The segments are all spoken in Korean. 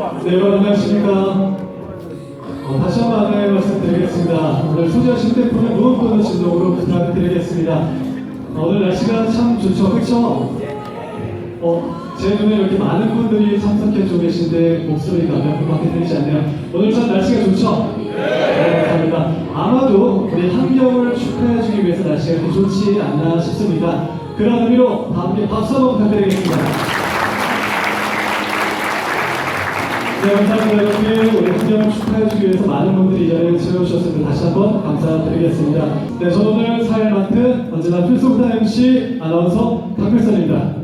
네, 여러분 안녕하십니까. 어, 다시 한번 안내 말씀드리겠습니다. 오늘 소지한 신대표는 무엇보다 진동으로 부탁드리겠습니다. 어, 오늘 날씨가 참 좋죠, 그렇죠? 어, 제 눈에 이렇게 많은 분들이 참석해 주고 계신데 목소리가 몇 분밖에 들리지 않네요. 오늘 참 날씨가 좋죠? 네, 감사합니다. 아마도 우리 한겨울 축하해 주기 위해서 날씨가 이렇게 좋지 않나 싶습니다. 그런 의미로 다 함께 박수 한번 부탁드리겠습니다. 네, 감사합니다. 이렇게 한겨울 축하해주기 위해서 많은 분들이 이 자리에 채워주셨습니다. 다시 한번 감사드리겠습니다. 네, 저 오늘 사회 맡은 언제나 필수부타 MC 아나운서 강필선입니다.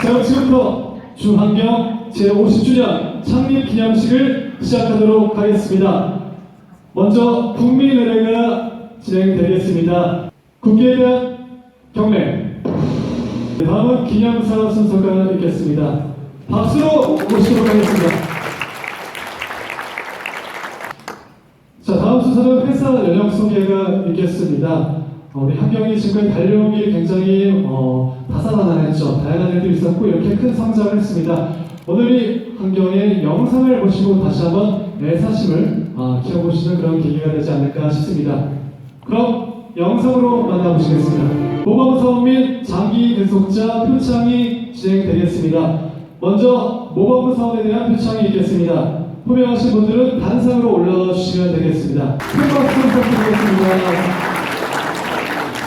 자, 지금부터 중환경 제50주년 창립 기념식을 시작하도록 하겠습니다. 먼저 국민의례가 진행되겠습니다. 국기에 대한 경례. 네, 다음은 기념사 순서가 있겠습니다. 박수로 모시도록 하겠습니다. 자, 다음 순서는 회사 연령 소개가 있겠습니다. 어, 우리 한경이 지금까지 달려오기 굉장히 어, 다사다난했죠. 다양한 일들이 있었고 이렇게 큰 성장을 했습니다. 오늘이 한경의 영상을 보시고 다시 한번 애사심을 어, 키워보시는 그런 계기가 되지 않을까 싶습니다. 그럼 영상으로 만나보시겠습니다. 모범사업 및 장기 근속자 표창이 진행되겠습니다. 먼저 모범 사업에 대한 표창이 있겠습니다. 호명하신 분들은 단상으로 올라와 주시면 되겠습니다. 큰 박수 부탁드리겠습니다.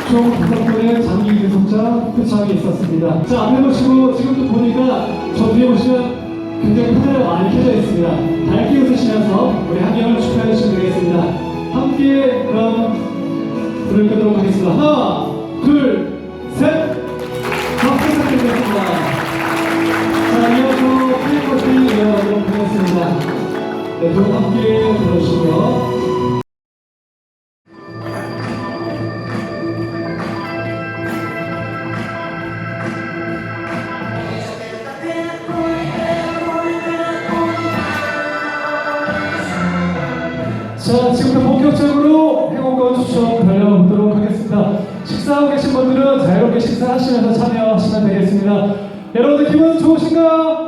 총 다섯 분의 장기 근속자 표창이 있었습니다. 자, 앞에 보시고 지금도 보니까 저 뒤에 보시면 굉장히 카메라가 많이 켜져 있습니다. 밝게 웃으시면서 우리 한경을 축하해 주시면 되겠습니다. 함께 그럼 끄도록 하겠습니다. 하나, 둘, 셋! 박수 부탁드리겠습니다. 자, 이어서 필리퍼티 이어가도록 하겠습니다. 네, 두 함께 들어주시고요. 자, 지금부터 본격적으로 행운권 추첨 달려보도록 하겠습니다. 식사하고 계신 분들은 자유롭게 식사하시면서 참여하시면 되겠습니다. 여러분들 기분 좋으신가요?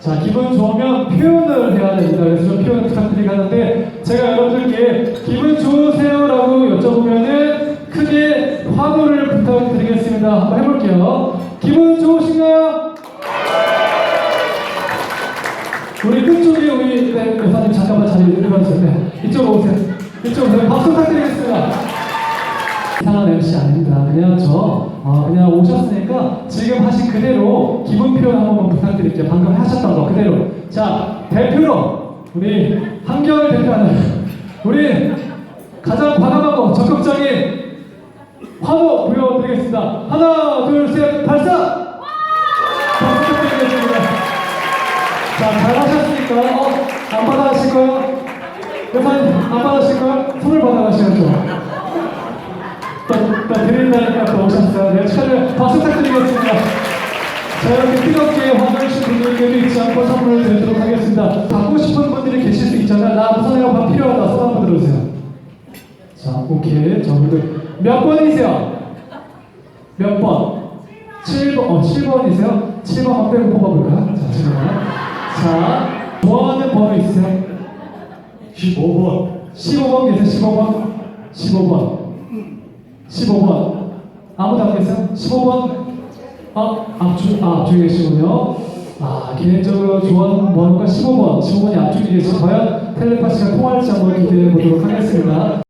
자, 기분 좋으면 표현을 해야 됩니다. 그래서 좀 표현 부탁드리게 하는데, 제가 여러분들께 기분 좋으세요라고 여쭤보면은 크게 환호를 부탁드리겠습니다. 한번 해볼게요. 기분 좋으신가요? 우리 끝쪽에 우리 네, 여사님 잠깐만 자리 내려주세요. 네, 이쪽으로 오세요. 이쪽으로 오세요. 박수 부탁드리겠습니다. 이상한 MC 아닙니다. 그냥 저 어, 그냥 오셨으니까 지금 하신 그대로 기분 표현 한 번만 부탁드릴게요. 방금 하셨던 거 그대로. 자 대표로 우리 한겨울 대표하는 우리 가장 과감하고 적극적인 환호 보여드리겠습니다. 하나 둘 셋 발사. 박수 부탁드리겠습니다. 자, 잘 하셨으니까, 어, 안 받아가실 거요? 여사님, 안 받아가실 거요? 손을 받아가셔야죠. 또, 또 드린다니까 또 오셨어요. 네, 축하드려요. 박수 부탁드리겠습니다. 자, 이렇게 뜨겁게 환호해주신 분들께도 잊지 않고 선물을 드리도록 하겠습니다. 받고 싶은 분들이 계실 수 있잖아요. 나 우선이가 밥 필요하다. 손 한번 들어주세요. 자, 오케이. 저분들 몇 번이세요? 몇 번? 7번, 어, 7번이세요? 7번 한 빼고 뽑아볼까요? 자, 7번. 자, 좋아하는 번호 있으세요? 15번. 15번 계세요? 15번? 15번. 15번. 아무도 안 계세요? 15번? 아, 앞주, 아, 앞쪽에 계시군요. 아, 개인적으로 좋아하는 번호가 15번. 15번이 앞쪽에 계시죠? 과연 텔레파시가 통할지 한번 기대해 보도록 하겠습니다.